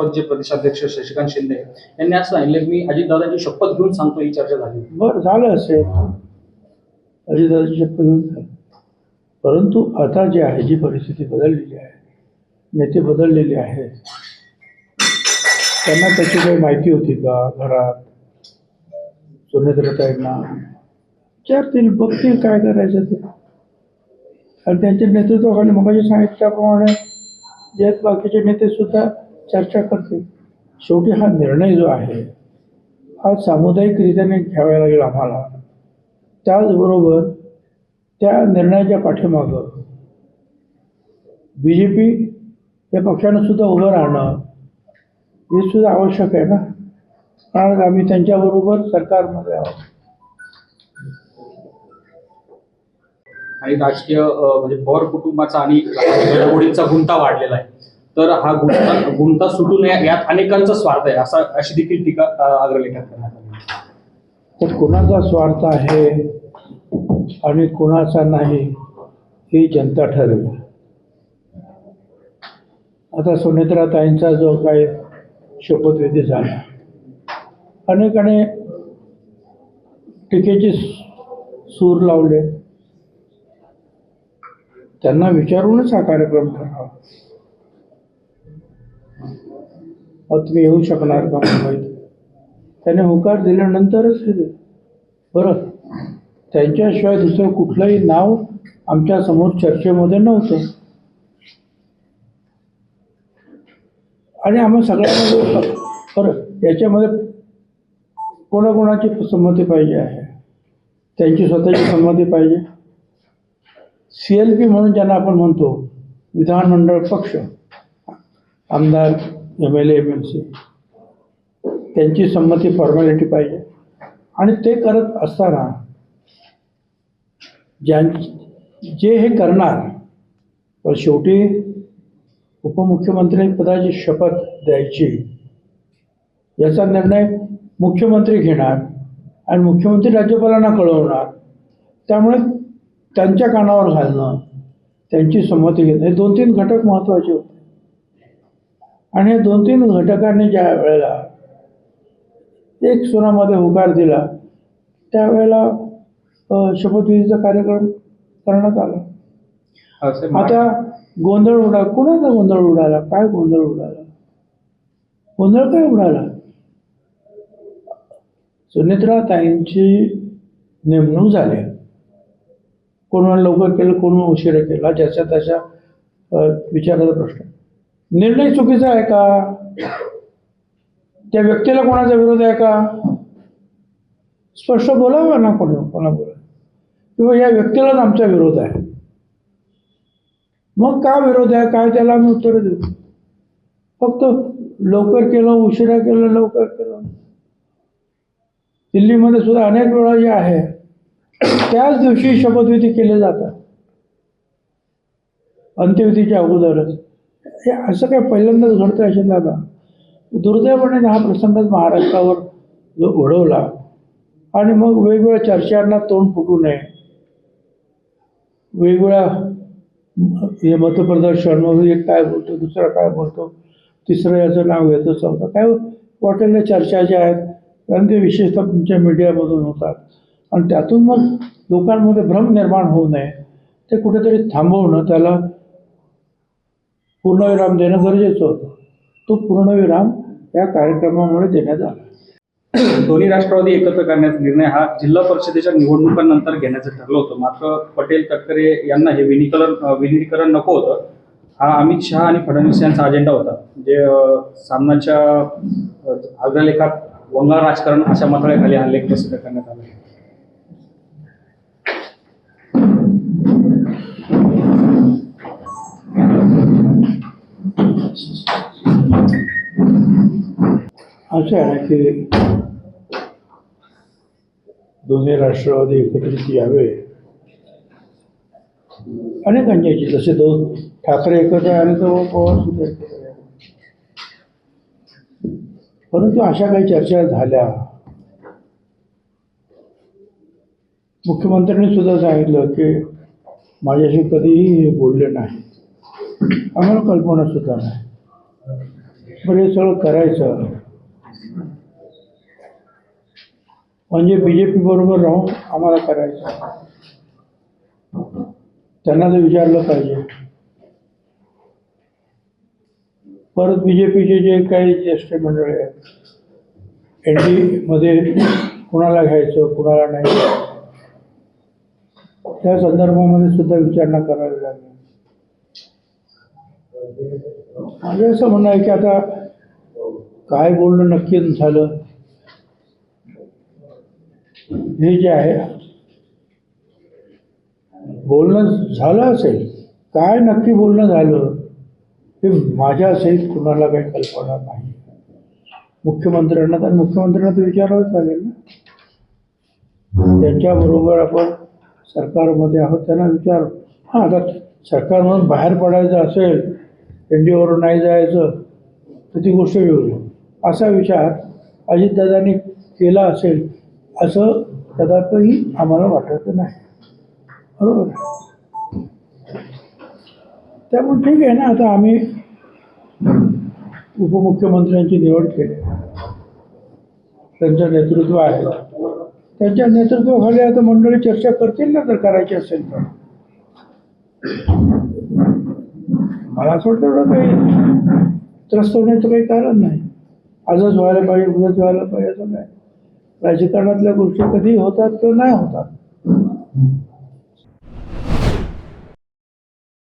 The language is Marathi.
राष्ट्रवादीचे प्रदेशाध्यक्ष शशिकांत शिंदे यांनी आज सांगितलं मी अजितदादांची शपथ घेऊन सांगतो ही चर्चा झाली. बरं झालं असेल. अजितदादाची शपथ घेऊन परंतु आता जे आहे जी परिस्थिती बदललेली आहे नेते बदललेले आहेत त्यांना त्याची काही माहिती होती का घरात? सुनेत्रताईंना? विचारतील बघतील काय करायचं ते. आणि त्यांच्या नेतृत्वाखाली मग सांगितल्याप्रमाणे त्याप्रमाणे जे बाकीचे नेते सुद्धा चर्चा करतील शेवटी हा निर्णय जो आहे हा सामुदायिकरित्याने घ्यावा लागेल आम्हाला. त्याचबरोबर त्या निर्णयाच्या पाठीमागं बी जे पी या पक्षानं सुद्धा उभं राहणं हे सुद्धा आवश्यक आहे ना? कारण आम्ही त्यांच्याबरोबर सरकारमध्ये आहोत. आणि राजकीय म्हणजे पवार कुटुंबाचा आणि घडामोडींचा गुंता वाढलेला आहे. तर हा गुंता गुंता सुटू नये यात अनेकांचा स्वार्थ आहे असा अशी देखील टीका अग्रलेखात करण्यात आली तर कोणाचा स्वार्थ आहे आणि कोणाचा नाही ही जनता ठरवेल आता सुनेत्राताईंचा जो काही शपथविधी झाला अनेकाने टीकेचे सूर लावले. त्यांना विचारूनच हा कार्यक्रम करावा तुम्ही येऊ शकणार का मुंबईत? त्याने होकार दिल्यानंतरच हे बरं. त्यांच्याशिवाय दुसरं कुठलंही नाव आमच्यासमोर चर्चेमध्ये नव्हतं. आणि आम्हा सगळ्यांना बरं. याच्यामध्ये कोणाकोणाची संमती पाहिजे आहे? त्यांची स्वतःची संमती पाहिजे. सी एल पी म्हणून ज्यांना आपण म्हणतो विधानमंडळ पक्ष आमदार M L A M L C त्यांची संमती फॉर्मॅलिटी पाहिजे. आणि ते करत असताना ज्यां जे हे करणार पण शेवटी उपमुख्यमंत्री पदाची शपथ द्यायची. याचा निर्णय मुख्यमंत्री घेणार आणि मुख्यमंत्री राज्यपालांना कळवणार. त्यामुळे त्यांच्या कानावर घालणं त्यांची संमती घेणं हे दोन तीन घटक महत्त्वाचे होते. आणि दोन तीन घटकांनी ज्या वेळेला एक सुनामध्ये होकार दिला त्यावेळेला शपथविधीचा कार्यक्रम करण्यात आला. आता गोंधळ उडा कोणाचा गोंधळ उडाला? काय गोंधळ उडाला? गोंधळ काय उडाला? सुनेत्रा ताईंची नेमणूक झाली. कोणाला लवकर केलं कोण उशिरा केला ज्याच्या त्याच्या विचाराचा प्रश्न. निर्णय चुकीचा आहे का? त्या व्यक्तीला कोणाचा विरोध आहे का? स्पष्ट बोलावं ना कोणी? कोणा बोला किंवा या व्यक्तीलाच आमचा विरोध आहे? मग का विरोध आहे? काय त्याला आम्ही उत्तर देऊ? फक्त लवकर केलं उशिरा केलं लवकर केलं. दिल्लीमध्ये सुद्धा अनेक वेळा जे आहे. त्याच दिवशी शपथविधी केले जातात. अंत्यविधीच्या अगोदरच. हे असं काय पहिल्यांदाच घडतं असेल दादा दुर्दैवाने हा प्रसंगच महाराष्ट्रावर जो ओढवला आणि मग वेगवेगळ्या चर्चांना तोंड फुटू नये. वेगवेगळ्या हे मतप्रदर्शन मग एक काय बोलतो दुसरा काय बोलतो तिसरं याचं नाव घेतो चौथं काय वाटेल त्या चर्चा ज्या आहेत कारण ते विशेषतः तुमच्या मीडियामधून होतात. आणि त्यातून मग लोकांमध्ये भ्रम निर्माण होऊ नये. ते कुठेतरी थांबवणं त्याला पूर्णविराम देणं गरजेचं होतं. तो पूर्णविराम या कार्यक्रमामुळे देण्यात आला. दोन्ही राष्ट्रवादी एकत्र करण्याचा निर्णय हा जिल्हा परिषदेच्या निवडणुकांनंतर घेण्याचं ठरलं होतं. मात्र पटेल तटकरे यांना हे विनिकरण अं, विलिनीकरण नको होतं. हा अमित शहा आणि फडणवीस यांचा अजेंडा होता. जे सामनाच्या अं, अग्रलेखात वंगाळ राजकारण अशा मथळ्याखाली हा लेख प्रसिद्ध करण्यात आला. असं आहे की दोन्ही राष्ट्रवादी एकत्रित यावे. अनेकांची जसे दोन ठाकरे एकत्र आले तर पवार सुद्धा एकत्र परंतु अशा काही चर्चा झाल्या. मुख्यमंत्र्यांनी सुद्धा सांगितलं की माझ्याशी कधीही हे बोलले नाही. आम्हाला कल्पना सुद्धा नाही. बरं हे सगळं करायचं. म्हणजे बी जे पी बरोबर राहून आम्हाला करायचं. त्यांना तर विचारलं पाहिजे. परत बी जे पीचे जे काही ज्येष्ठ मंडळी आहेत एन डी मध्ये कुणाला घ्यायचं कुणाला नाही त्या संदर्भामध्ये सुद्धा विचारणा करावी लागेल. माझं असं म्हणणं आहे की आता काय बोलणं नक्की झालं? हे जे आहे बोलणं झालं असेल काय नक्की बोलणं झालं हे माझ्या सहित कुणाला काही कल्पना नाही. मुख्यमंत्र्यांना तर मुख्यमंत्र्यांना तर विचारावंच लागेल ना. त्यांच्याबरोबर आपण सरकारमध्ये आहोत त्यांना विचार. हां आता सरकारमधून बाहेर पडायचं असेल एन डी ओवर नाही जायचं तर ती गोष्ट वेगळी. असा विचार अजितदादांनी केला असेल असं कदापही आम्हाला वाटत नाही. बरोबर? त्यामुळे ठीक आहे ना आता आम्ही उपमुख्यमंत्र्यांची निवड केली. त्यांचं नेतृत्व आहे. त्यांच्या नेतृत्वाखाली आता मंडळी चर्चा करतील ना जर करायची असेल तर. मला असं वाटतं एवढं काही त्रस्त होण्याचं काही कारण नाही. आजच व्हायला पाहिजे उद्याच व्हायला पाहिजे असं नाही. राजकारणातल्या गोष्टी कधी होतात किंवा नाही होतात.